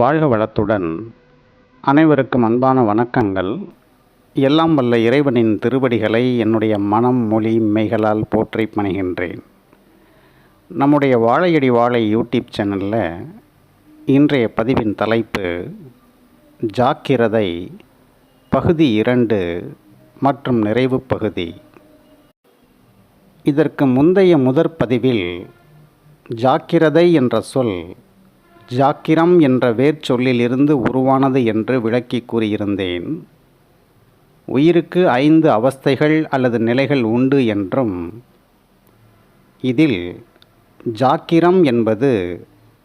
வாழ்க வளத்துடன் அனைவருக்கும் அன்பான வணக்கங்கள். எல்லாம் வல்ல இறைவனின் திருவடிகளை என்னுடைய மனம் மொழி மெய்களால் போற்றி பணிகின்றேன். நம்முடைய வாழையடி வாழை யூடியூப் சேனலில் இன்றைய பதிவின் தலைப்பு ஜாக்கிரதை பகுதி இரண்டு மற்றும் நிறைவு பகுதி. இதற்கு முந்தைய முதற் பதிவில் ஜாக்கிரதை என்ற சொல் ஜாக்கிரம் என்ற வேர்ச்சொல்லிலிருந்து உருவானது என்று விளக்கி கூறியிருந்தேன். உயிருக்கு ஐந்து அவஸ்தைகள் அல்லது நிலைகள் உண்டு என்றும் இதில் ஜாக்கிரம் என்பது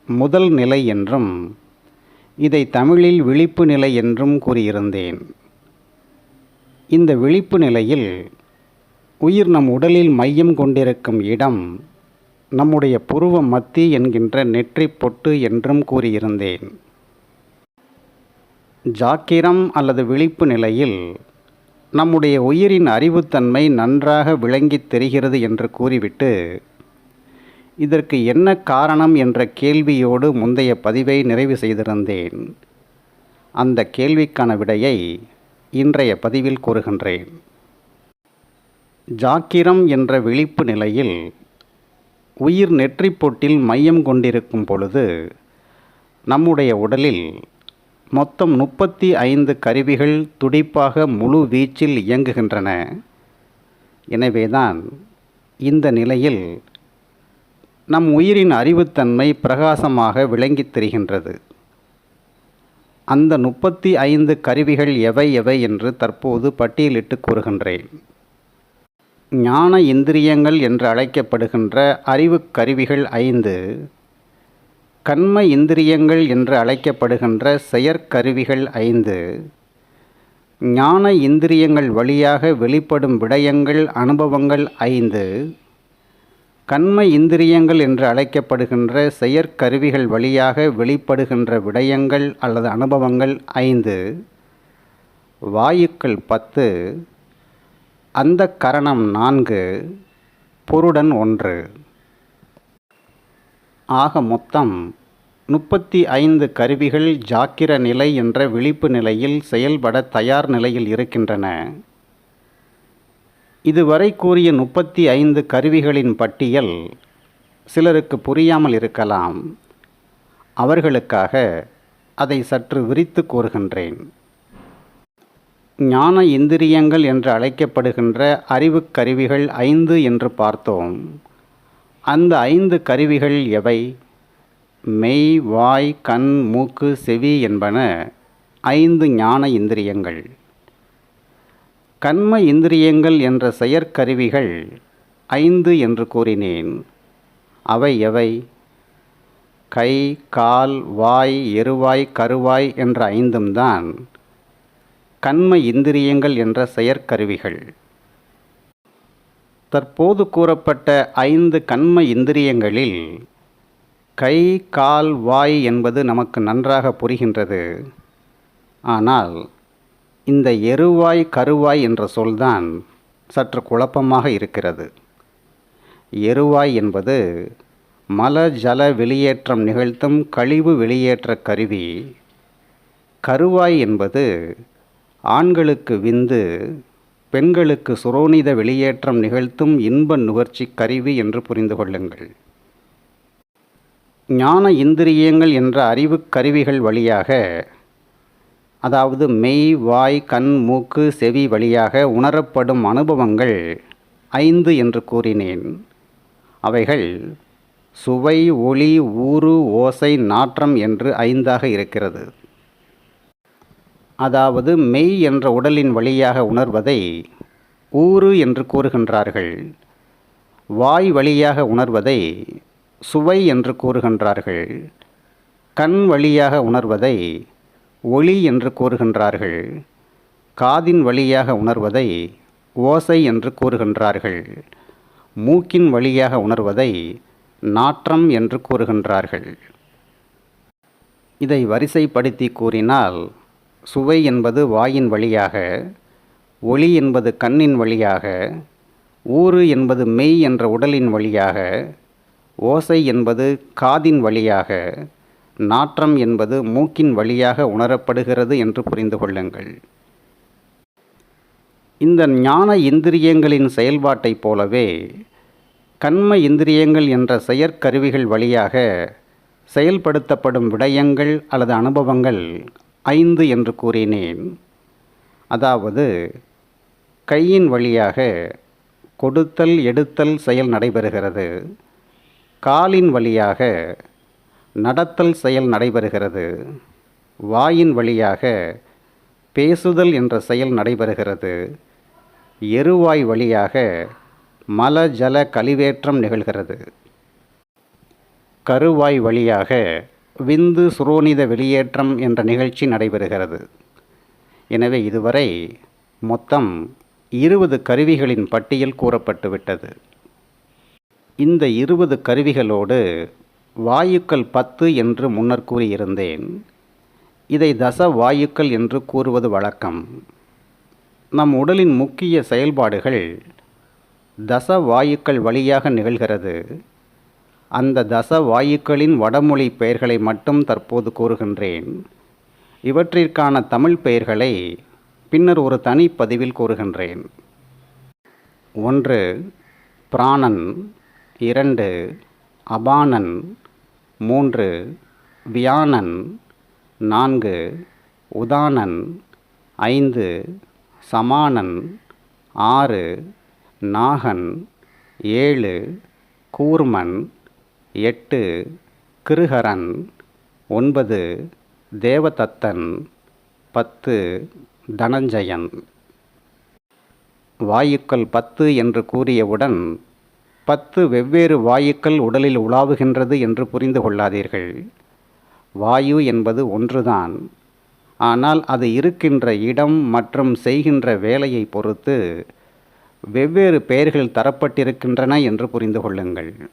முதல் நிலை என்றும் இதை தமிழில் விழிப்பு நிலை என்றும் கூறியிருந்தேன். இந்த விழிப்பு நிலையில் உயிர் நம் உடலில் மையம் கொண்டிருக்கும் இடம் நம்முடைய புருவ மத்தி என்கின்ற நெற்றி பொட்டு என்றும் கூறியிருந்தேன். ஜாக்கிரம் அல்லது விழிப்பு நிலையில் நம்முடைய உயிரின் அறிவுத்தன்மை நன்றாக விளங்கித் தெரிகிறது என்று கூறிவிட்டு இதற்கு என்ன காரணம் என்ற கேள்வியோடு முந்தைய பதிவை நிறைவு செய்திருந்தேன். அந்த கேள்விக்கான விடையை இன்றைய பதிவில் கூறுகின்றேன். ஜாக்கிரம் என்ற விழிப்பு நிலையில் உயிர் நெற்றிப்பொட்டில் மையம் கொண்டிருக்கும் பொழுது நம்முடைய உடலில் மொத்தம் முப்பத்தி ஐந்து கருவிகள் துடிப்பாக முழு வீச்சில் இயங்குகின்றன. எனவேதான் இந்த நிலையில் நம் உயிரின் அறிவுத்தன்மை பிரகாசமாக விளங்கித் தெரிகின்றது. அந்த முப்பத்தி ஐந்து கருவிகள் எவை எவை என்று தற்போது பட்டியலிட்டு கூறுகின்றேன். ஞான இந்திரியங்கள் என்று அழைக்கப்படுகின்ற அறிவு கருவிகள் ஐந்து. கண்ம இந்திரியங்கள் என்று அழைக்கப்படுகின்ற செயற்கருவிகள் ஐந்து. ஞான இந்திரியங்கள் வழியாக வெளிப்படும் விடயங்கள் அனுபவங்கள் ஐந்து. கண்ம இந்திரியங்கள் என்று அழைக்கப்படுகின்ற செயற்கருவிகள் வழியாக வெளிப்படுகின்ற விடயங்கள் அல்லது அனுபவங்கள் ஐந்து. வாயுக்கள் பத்து அந்த கரணம் நான்கு பொருடன் ஒன்று. ஆக மொத்தம் முப்பத்தி ஐந்து கருவிகள் ஜாக்கிர நிலை என்ற விழிப்பு நிலையில் செயல்பட தயார் நிலையில் இருக்கின்றன. இதுவரை கூறிய முப்பத்தி ஐந்து கருவிகளின் பட்டியல் சிலருக்கு புரியாமல் இருக்கலாம். அவர்களுக்காக அதை சற்று விரித்து கூறுகின்றேன். ஞான இந்திரியங்கள் என்று அழைக்கப்படுகின்ற அறிவு கருவிகள் ஐந்து என்று பார்த்தோம். அந்த ஐந்து கருவிகள் எவை? மெய் வாய் கண் மூக்கு செவி என்பன ஐந்து ஞான இந்திரியங்கள். கண்ம இந்திரியங்கள் என்ற செயற்கருவிகள் ஐந்து என்று கூறினேன். அவை எவை? கை கால் வாய் எருவாய் கருவாய் என்ற ஐந்தும் தான் கண்ம இந்திரியங்கள் என்ற செயற்கருவிகள். தற்போது கூறப்பட்ட ஐந்து கண்ம இந்திரியங்களில் கை கால் வாய் என்பது நமக்கு நன்றாக புரிகின்றது. ஆனால் இந்த எருவாய் கருவாய் என்ற சொல்தான் சற்று குழப்பமாக இருக்கிறது. எருவாய் என்பது மல ஜல வெளியேற்றம் நிகழ்த்தும் கழிவு வெளியேற்ற கருவி. கருவாய் என்பது ஆண்களுக்கு விந்து பெண்களுக்கு சுரோனித வெளியேற்றம் நிகழ்த்தும் இன்ப நுகர்ச்சி கருவி என்று புரிந்து கொள்ளுங்கள். ஞான இந்திரியங்கள் என்ற அறிவு கருவிகள் வழியாக அதாவது மெய் வாய் கண் மூக்கு செவி வழியாக உணரப்படும் அனுபவங்கள் ஐந்து என்று கூறினேன். அவைகள் சுவை ஒளி ஊறு ஓசை நாற்றம் என்று ஐந்தாக இருக்கிறது. அதாவது மெய் என்ற உடலின் வழியாக உணர்வதை ஊறு என்று கூறுகின்றார்கள். வாய் வழியாக உணர்வதை சுவை என்று கூறுகின்றார்கள். கண் வழியாக உணர்வதை ஒளி என்று கூறுகின்றார்கள். காதின் வழியாக உணர்வதை ஓசை என்று கூறுகின்றார்கள். மூக்கின் வழியாக உணர்வதை நாற்றம் என்று கூறுகின்றார்கள். இதை வரிசைப்படுத்தி கூறினால் சுவை என்பது வாயின் வழியாக ஒளி என்பது கண்ணின் வழியாக ஊறு என்பது மெய் என்ற உடலின் வழியாக ஓசை என்பது காதின் வழியாக நாற்றம் என்பது மூக்கின் வழியாக உணரப்படுகிறது என்று புரிந்து கொள்ளுங்கள். இந்த ஞான இந்திரியங்களின் செயல்பாட்டைப் போலவே கண்ம இந்திரியங்கள் என்ற செயற்கருவிகள் வழியாக செயல்படுத்தப்படும் விடயங்கள் அல்லது அனுபவங்கள் ஐந்து என்று கூறினேன். அதாவது கையின் வழியாக கொடுத்தல் எடுத்தல் செயல் நடைபெறுகிறது. காலின் வழியாக நடத்தல் செயல் நடைபெறுகிறது. வாயின் வழியாக பேசுதல் என்ற செயல் நடைபெறுகிறது. எருவாய் வழியாக மல ஜல கழிவேற்றம் நிகழ்கிறது. கருவாய் வழியாக விந்து சுரோனித வெளியேற்றம் என்ற நிகழ்ச்சி நடைபெறுகிறது. எனவே இதுவரை மொத்தம் இருபது கருவிகளின் பட்டியல் கூறப்பட்டுவிட்டது இந்த இருபது கருவிகளோடு வாயுக்கள் பத்து என்று முன்னர் கூறியிருந்தேன். இதை தச வாயுக்கள் என்று கூறுவது வழக்கம். நம் உடலின் முக்கிய செயல்பாடுகள் தச வாயுக்கள் வழியாக நிகழ்கிறது. அந்த தச வாயுக்களின் வடமொழி பெயர்களை மட்டும் தற்போது கூறுகின்றேன். இவற்றிற்கான தமிழ் பெயர்களை பின்னர் ஒரு தனிப்பதிவில் கூறுகின்றேன். ஒன்று பிராணன். இரண்டு அபானன். மூன்று வியானன். நான்கு உதானன். ஐந்து சமானன். ஆறு நாகன். ஏழு கூர்மன். எட்டு கிருஹரன். ஒன்பது தேவதத்தன். பத்து தனஞ்சயன். வாயுக்கள் பத்து என்று கூறியவுடன் பத்து வெவ்வேறு வாயுக்கள் உடலில் உலாவுகின்றது என்று புரிந்து கொள்ளாதீர்கள். வாயு என்பது ஒன்றுதான். ஆனால் அது இருக்கின்ற இடம் மற்றும் செய்கின்ற வேலையை பொறுத்து வெவ்வேறு பெயர்கள் தரப்பட்டிருக்கின்றன என்று புரிந்து கொள்ளுங்கள்.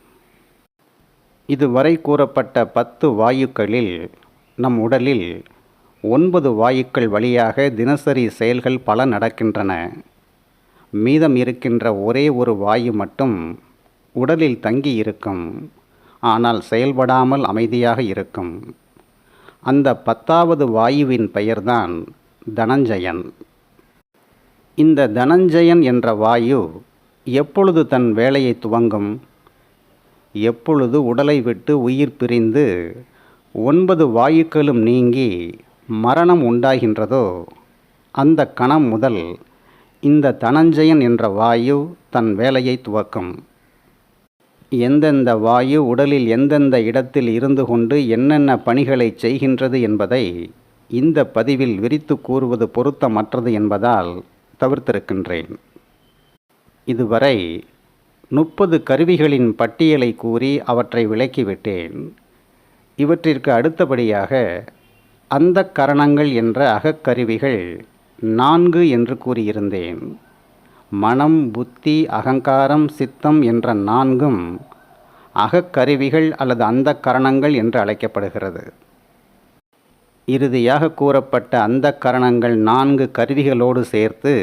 இதுவரை கூறப்பட்ட பத்து வாயுக்களில் நம் உடலில் ஒன்பது வாயுக்கள் வழியாக தினசரி செயல்கள் பல நடக்கின்றன. மீதம் இருக்கின்ற ஒரே ஒரு வாயு மட்டும் உடலில் தங்கி இருக்கும். ஆனால் செயல்படாமல் அமைதியாக இருக்கும். அந்த பத்தாவது வாயுவின் பெயர்தான் தனஞ்சயன். இந்த தனஞ்சயன் என்ற வாயு எப்பொழுது தன் வேலையை துவங்கும்? எப்பொழுது உடலை விட்டு உயிர் பிரிந்து ஒன்பது வாயுக்களும் நீங்கி மரணம் உண்டாகின்றதோ அந்த கணம் முதல் இந்த தனஞ்சயன் என்ற வாயு தன் வேலையை துவக்கும். எந்தெந்த வாயு உடலில் எந்தெந்த இடத்தில் இருந்து கொண்டு என்னென்ன பணிகளை செய்கின்றது என்பதை இந்த பதிவில் விரித்து கூறுவது பொருத்தமற்றது என்பதால் தவிர்த்திருக்கின்றேன். இதுவரை முப்பது கருவிகளின் பட்டியலை கூறி அவற்றை விளக்கிவிட்டேன். இவற்றிற்கு அடுத்தபடியாக அந்த கரணங்கள் என்ற அகக்கருவிகள் நான்கு என்று கூறியிருந்தேன். மனம் புத்தி அகங்காரம் சித்தம் என்ற நான்கும் அகக்கருவிகள் அல்லது அந்த கரணங்கள் என்று அழைக்கப்படுகிறது. இறுதியாக கூறப்பட்ட அந்த கரணங்கள் நான்கு கருவிகளோடு சேர்த்து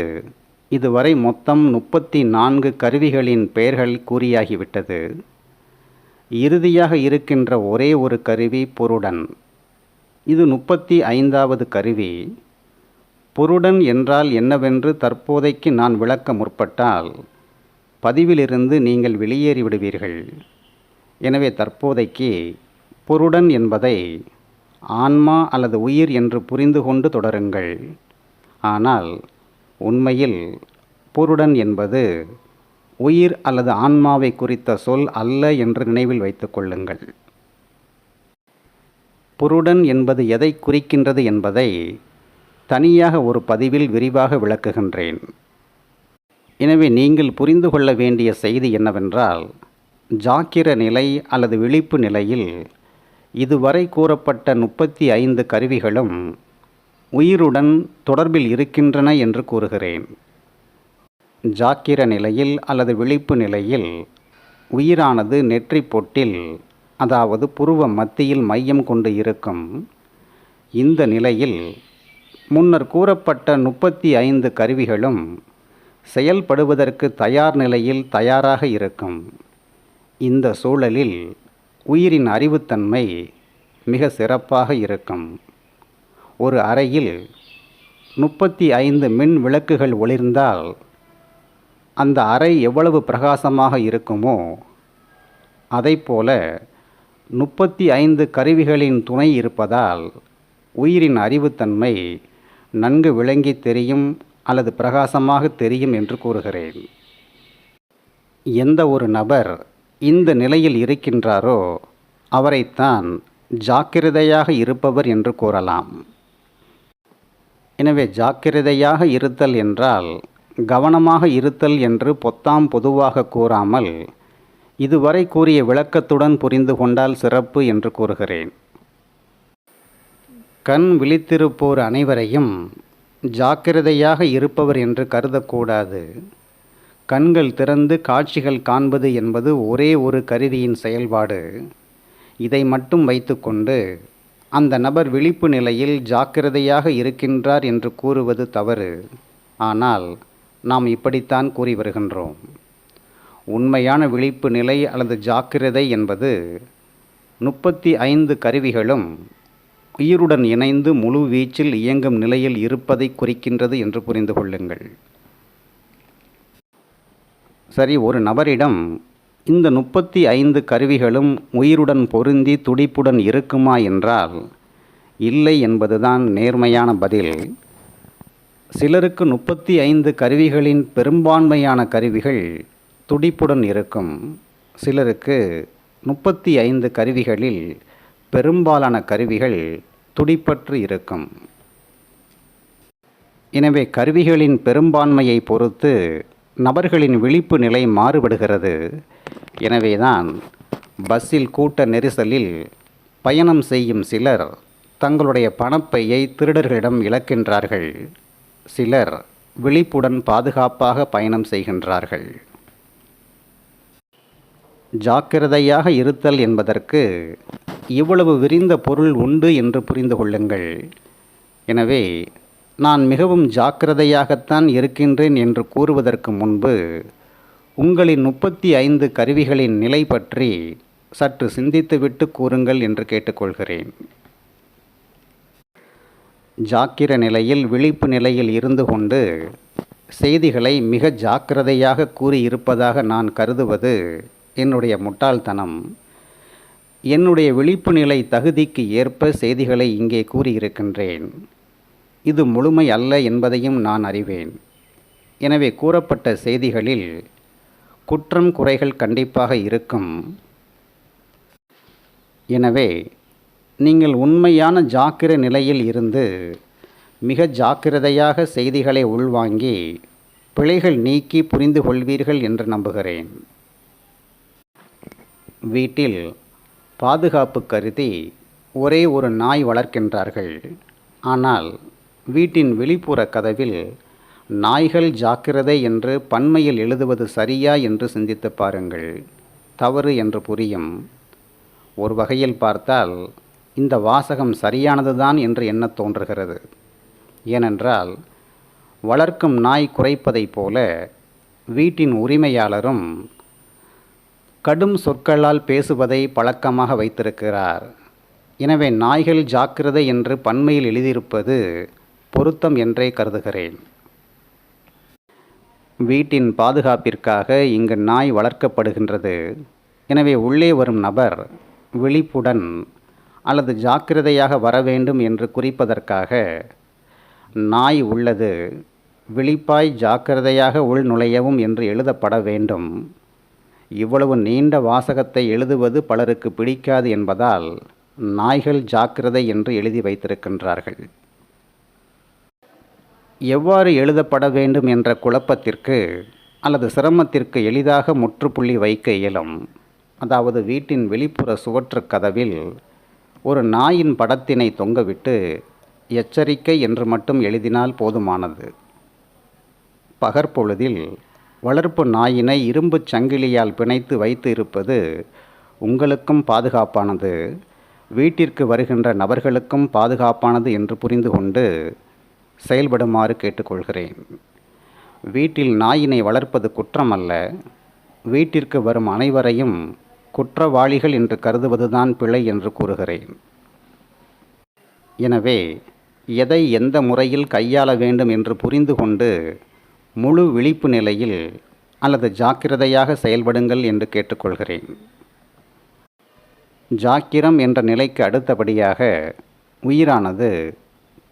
இதுவரை மொத்தம் முப்பத்தி நான்கு கருவிகளின் பெயர்கள் கூறியாகிவிட்டது. இறுதியாக இருக்கின்ற ஒரே ஒரு கருவி பொருடன். இது முப்பத்தி ஐந்தாவது கருவி. பொருடன் என்றால் என்னவென்று தற்போதைக்கு நான் விளக்க முற்பட்டால் பதிவிலிருந்து நீங்கள் வெளியேறி விடுவீர்கள் எனவே தற்போதைக்கு பொருடன் என்பதை ஆன்மா அல்லது உயிர் என்று புரிந்து கொண்டு தொடருங்கள். ஆனால் உண்மையில் பொருடன் என்பது உயிர் அல்லது ஆன்மாவை குறித்த சொல் அல்ல என்று நினைவில் வைத்துக் கொள்ளுங்கள். புருடன் என்பது எதை குறிக்கின்றது என்பதை தனியாக ஒரு பதிவில் விரிவாக விளக்குகின்றேன். எனவே நீங்கள் புரிந்து கொள்ள வேண்டிய செய்தி என்னவென்றால் ஜாக்கிர நிலை அல்லது விழிப்பு நிலையில் இதுவரை கூறப்பட்ட முப்பத்தி ஐந்து கருவிகளும் உயிருடன் தொடர்பில் இருக்கின்றன என்று கூறுகிறேன். ஜாக்கிர நிலையில் அல்லது விழிப்பு நிலையில் உயிரானது நெற்றி பொட்டில் அதாவது புருவ மத்தியில் மையம் கொண்டு இருக்கும். இந்த நிலையில் முன்னர் கூறப்பட்ட முப்பத்தி ஐந்து கருவிகளும் செயல்படுவதற்கு தயார் நிலையில் தயாராக இருக்கும். இந்த சூழலில் உயிரின் அறிவுத்தன்மை மிக சிறப்பாக இருக்கும். ஒரு அறையில் முப்பத்தி ஐந்து மின் விளக்குகள் ஒளிர்ந்தால் அந்த அறை எவ்வளவு பிரகாசமாக இருக்குமோ அதைப்போல முப்பத்தி ஐந்து கருவிகளின் துணை இருப்பதால் உயிரின் அறிவுத்தன்மை நன்கு விளங்கி தெரியும் அல்லது பிரகாசமாக தெரியும் என்று கூறுகிறேன். எந்த ஒரு நபர் இந்த நிலையில் இருக்கின்றாரோ அவரைத்தான் ஜாக்கிரதையாக இருப்பவர் என்று கூறலாம். எனவே ஜாக்கிரதையாக இருத்தல் என்றால் கவனமாக இருத்தல் என்று பொத்தாம் பொதுவாக கூறாமல் இதுவரை கூறிய விளக்கத்துடன் புரிந்து கொண்டால் சிறப்பு என்று கூறுகிறேன். கண் விழித்திருப்போர் அனைவரையும் ஜாக்கிரதையாக இருப்பவர் என்று கருதக்கூடாது. கண்கள் திறந்து காட்சிகள் காண்பது என்பது ஒரே ஒரு கருவியின் செயல்பாடு. இதை மட்டும் வைத்துக்கொண்டு அந்த நபர் விழிப்பு நிலையில் ஜாக்கிரதையாக இருக்கின்றார் என்று கூறுவது தவறு. ஆனால் நாம் இப்படித்தான் கூறி வருகின்றோம். உண்மையான விழிப்பு நிலை அல்லது ஜாக்கிரதை என்பது முப்பத்தி ஐந்து கருவிகளும் உயிருடன் இணைந்து முழு வீச்சில் இயங்கும் நிலையில் இருப்பதை குறிக்கின்றது என்று புரிந்து கொள்ளுங்கள். சரி ஒரு நபரிடம் இந்த முப்பத்தி ஐந்து கருவிகளும் உயிருடன் பொருந்தி துடிப்புடன் இருக்குமா என்றால் இல்லை என்பதுதான் நேர்மையான பதில். சிலருக்கு முப்பத்தி ஐந்து கருவிகளின் பெரும்பான்மையான கருவிகள் துடிப்புடன் இருக்கும். சிலருக்கு முப்பத்தி ஐந்து கருவிகளில் பெரும்பாலான கருவிகள் துடிப்பற்று இருக்கும். எனவே கருவிகளின் பெரும்பான்மையை பொறுத்து நபர்களின் விழிப்பு நிலை மாறுபடுகிறது. எனவேதான் பஸ்ஸில் கூட்ட நெரிசலில் பயணம் செய்யும் சிலர் தங்களுடைய பணப்பையை திருடர்களிடம் இழக்கின்றார்கள். சிலர் விழிப்புடன் பாதுகாப்பாக பயணம் செய்கின்றார்கள். ஜாக்கிரதையாக இருத்தல் என்பதற்கு இவ்வளவு விரிந்த பொருள் உண்டு என்று புரிந்து கொள்ளுங்கள். எனவே நான் மிகவும் ஜாக்கிரதையாகத்தான் இருக்கின்றேன் என்று கூறுவதற்கு முன்பு உங்களின் முப்பத்தி ஐந்து கருவிகளின் நிலை பற்றி சற்று சிந்தித்துவிட்டு கூறுங்கள் என்று கேட்டுக்கொள்கிறேன். ஜாக்கிர நிலையில் விழிப்பு நிலையில் இருந்து கொண்டு செய்திகளை மிக ஜாக்கிரதையாக கூறியிருப்பதாக நான் கருதுவது என்னுடைய முட்டாள்தனம். என்னுடைய விழிப்பு நிலை தகுதிக்கு ஏற்ப செய்திகளை இங்கே கூறியிருக்கின்றேன். இது முழுமை அல்ல என்பதையும் நான் அறிவேன். எனவே கூறப்பட்ட செய்திகளில் குற்றம் குறைகள் கண்டிப்பாக இருக்கும். எனவே நீங்கள் உண்மையான ஜாக்கிர நிலையில் இருந்து மிக ஜாக்கிரதையாக செய்திகளை உள்வாங்கி பிழைகள் நீக்கி புரிந்து கொள்வீர்கள் என்று நம்புகிறேன். வீட்டில் பாதுகாப்பு கருதி ஒரே ஒரு நாய் வளர்க்கின்றார்கள். ஆனால் வீட்டின் வெளிப்புற கதவில் நாய்கள் ஜாக்கிரதை என்று பன்மையில் எழுதுவது சரியா என்று சிந்தித்து பாருங்கள். தவறு என்று புரியும். ஒரு வகையில் பார்த்தால் இந்த வாசகம் சரியானதுதான் என்று எண்ணத் தோன்றுகிறது. ஏனென்றால் வளர்க்கும் நாய் குறைப்பதைப் போல வீட்டின் உரிமையாளரும் கடும் சொற்களால் பேசுவதை பழக்கமாக வைத்திருக்கிறார். எனவே நாய்கள் ஜாக்கிரதை என்று பன்மையில் எழுதியிருப்பது பொருத்தம் என்றே கருதுகிறேன். வீட்டின் பாதுகாப்பிற்காக இங்கு நாய் வளர்க்கப்படுகின்றது. எனவே உள்ளே வரும் நபர் விழிப்புடன் அல்லது ஜாக்கிரதையாக வர வேண்டும் என்று குறிப்பதற்காக நாய் உள்ளது விழிப்பாய் ஜாக்கிரதையாக உள் நுழையவும் என்று எழுதப்பட வேண்டும். இவ்வளவு நீண்ட வாசகத்தை எழுதுவது பலருக்கு பிடிக்காது என்பதால் நாய்கள் ஜாக்கிரதை என்று எழுதி வைத்திருக்கின்றார்கள். எவ்வாறு எழுதப்பட வேண்டும் என்ற குழப்பத்திற்கு அல்லது சிரமத்திற்கு எளிதாக முற்றுப்புள்ளி வைக்க இயலும். அதாவது வீட்டின் வெளிப்புற சுவற்றுக் கதவில் ஒரு நாயின் படத்தினை தொங்கவிட்டு எச்சரிக்கை என்று மட்டும் எழுதினால் போதுமானது. பகற்பொழுதில் வளர்ப்பு நாயினை இரும்புச் சங்கிலியால் பிணைத்து வைத்து இருப்பது உங்களுக்கும் பாதுகாப்பானது. வீட்டிற்கு வருகின்ற நபர்களுக்கும் பாதுகாப்பானது என்று புரிந்து கொண்டு செயல்படுமாறு கேட்டுக்கொள்கிறேன். வீட்டில் நாயினை வளர்ப்பது குற்றமல்ல. வீட்டிற்கு வரும் அனைவரையும் குற்றவாளிகள் என்று கருதுவதுதான் பிழை என்று கூறுகிறேன். எனவே எதை எந்த முறையில் கையாள வேண்டும் என்று புரிந்து கொண்டு முழு விழிப்பு நிலையில் அல்லது ஜாக்கிரதையாக செயல்படுங்கள் என்று கேட்டுக்கொள்கிறேன். ஜாக்கிரம் என்ற நிலைக்கு அடுத்தபடியாக உயிரானது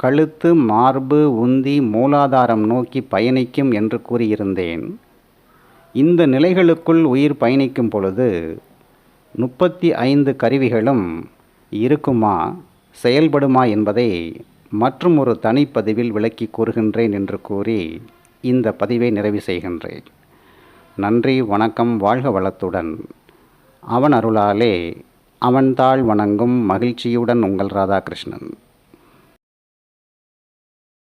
கழுத்து மார்பு உந்தி மூலாதாரம் நோக்கி பயணிக்கும் என்று கூறியிருந்தேன். இந்த நிலைகளுக்குள் உயிர் பயணிக்கும் பொழுது முப்பத்தி ஐந்து கருவிகளும் இருக்குமா செயல்படுமா என்பதை மற்றும் ஒரு தனிப்பதிவில் விளக்கி கூறுகின்றேன் என்று கூறி இந்த பதிவை நிறைவு செய்கின்றேன். நன்றி வணக்கம் வாழ்க வளத்துடன். அவன் அருளாலே அவன் தாழ் வணங்கும் மகிழ்ச்சியுடன் உங்கள் ராதாகிருஷ்ணன்.